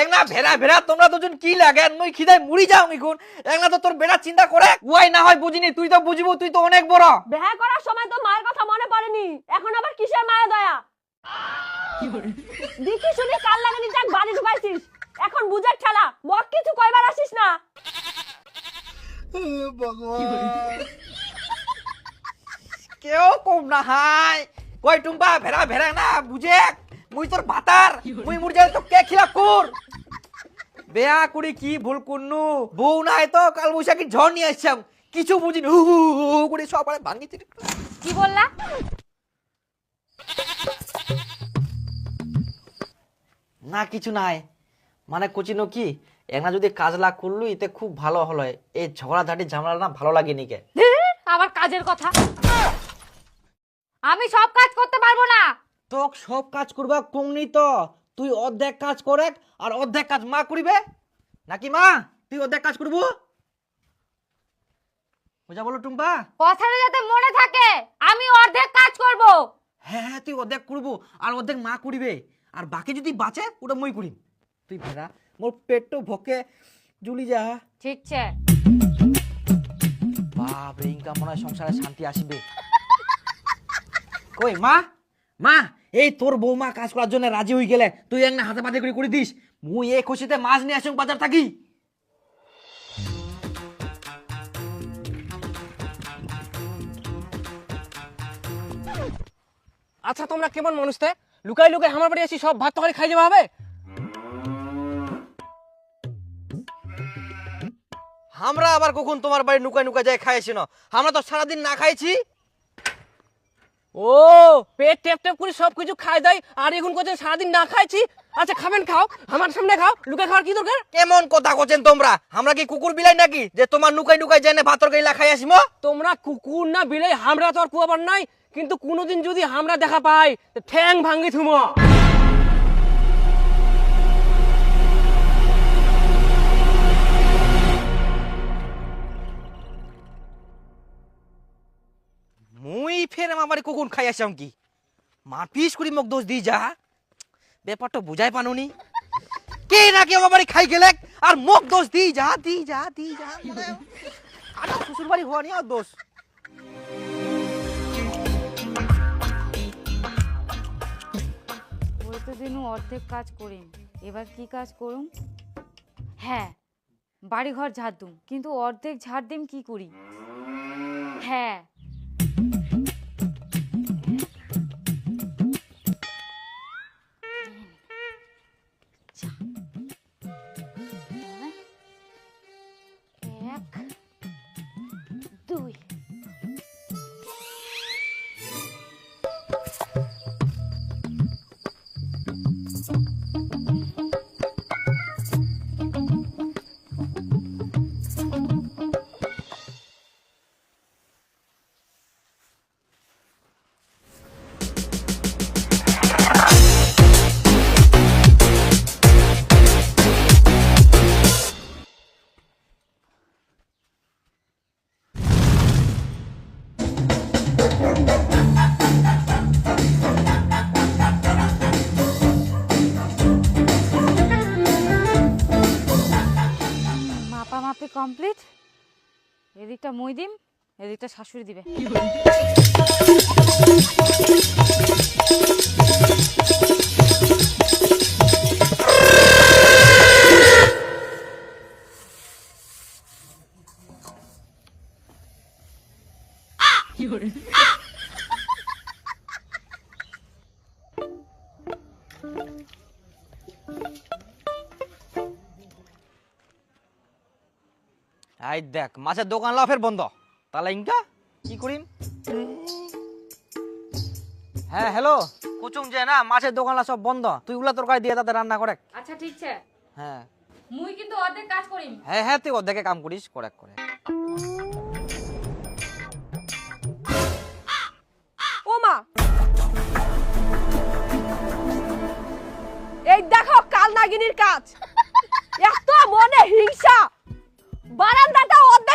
একনা ভেড়া ভেড়া তোমরা দুজন কি লাগেন মুই খিদায় মুড়ি যাও এখন একনা তো তোর বেড়া চিন্তা করে ওয়াই না হয় বুঝিনি তুই তো বুঝিবো তুই তো অনেক বড়। বিয়ে করার সময় তো মায়ের কথা মনে পড়েনি। এখন আবার কিসের মায়া দয়া? দেখি শুনি কাল লাগানি যাক বাড়ি ঢুকাইছিস? এখন বুঝার ঠেলা মক কিছু কয়বার আসিস না। কেউ কম না হাই। কই টুম্পা ভেড়া ভেড়া না বুঝে? মুই তোর ভাতার মুই মুর যাই তো কে খিলা কুর বেয়া কুড়ি কি ভুল কুন্নু? বউ নাই তো কাল বৈশাখী ঝড় নিয়ে আসছাম কিছু বুঝিনি। হু হু হু করে সবাই ভাঙি কি বললা? না কিছু নাই। মানে কোচিনো কি একনা যদি কাজ লাগ করলু এতে খুব ভালো হলো। এই ঝগড়াঝাটি ঝামেলা না ভালো লাগে নিকে আবার কাজের কথা। আমি সব কাজ করতে পারব না। তোক সব কাজ করবা কমনি তো। তুই অর্ধেক কাজ করে আর অর্ধেক কাজ মা করিবে? নাকি মা? তুই অর্ধেক কাজ করব? বুঝা বলো টুম্পা। কথাটা যাতে মনে থাকে আমি অর্ধেক কাজ করব। হ্যাঁ হ্যাঁ তুই অর্ধেক করব আর অর্ধেক মা করিবে। আর বাকি যদি বাঁচে ওটা মই করিম। তুই ভেড়া মোর পেটটো ভকে জুলি যা। ঠিক আছে বাপ রে ইনকাম মনে হয় সংসারে শান্তি আসবে। কই মা? মা এই তোর বৌমা কাজ করার জন্য রাজি হয়ে গেলে তুই এক না হাতে পাতে করে করে দিস। মুই এই খুশিতে মাছ নিয়ে আসুন বাজার থাকি। আচ্ছা তোমরা কেমন মানুষ তে? লুকাই লুকাই আমার বাড়ি আসি সব ভাত তরকারি খাই যাবে হবে? আমরা আবার কখন তোমার বাড়ি নুকা নুকা যায় খাইছি না? আমরা তো সারাদিন না খাইছি। ও পেট টেপ টেপ করে সব কিছু খাই দেয় আর এখন করছেন সারাদিন না খাইছি। আচ্ছা খাবেন খাও আমার সামনে খাও লুকে খাওয়ার কি দরকার? কেমন কথা করছেন তোমরা? আমরা কি কুকুর বিলাই নাকি? যে তোমার নুকাই নুকাই জেনে ভাতর গাইলা খাই আসিম? তোমরা কুকুর না বিলাই আমরা তো আর কুয়াবার নাই কিন্তু কোনোদিন যদি আমরা দেখা পাই ঠ্যাং ভাঙ্গি থুমো। ফের আমার কখন খাই আসাম কি মা পিস করি মোক দোষ দি যা। ব্যাপারটা বুঝাই পানুনি কে নাকি আমার বাড়ি খাই গেলে আর মোক দোষ দি যা দি যা দি যা। আর শ্বশুর বাড়ি হওয়া নিয়ে আর দোষ। তো অর্ধেক কাজ করিম। এবার কি কাজ করুম? হ্যাঁ বাড়িঘর ঝাড় দুম। কিন্তু অর্ধেক ঝাড় দিম কি করি? হ্যাঁ মাপা কমপ্লিট এদিকটা মই দিম এদিকটা শাশুড়ি দিবে। আই দেখ মাছের দোকান লাও ফের বন্ধ। তাহলে ইনকা কি করিম? হ্যাঁ হ্যালো কুচুম যে না মাছের দোকানলা সব বন্ধ। তুই উলা তরকারি দিয়ে তাতে রান্না করে। আচ্ছা ঠিক আছে। হ্যাঁ। মুই কিন্তু অর্ধেক কাজ করিম। হ্যাঁ হ্যাঁ তুই অর্ধেকে কাম করিস করে করে। ও মা এই দেখো কাল নাগিনীর কাজ। এত মনে হিংসা। বারান্দাটা অর্ধেক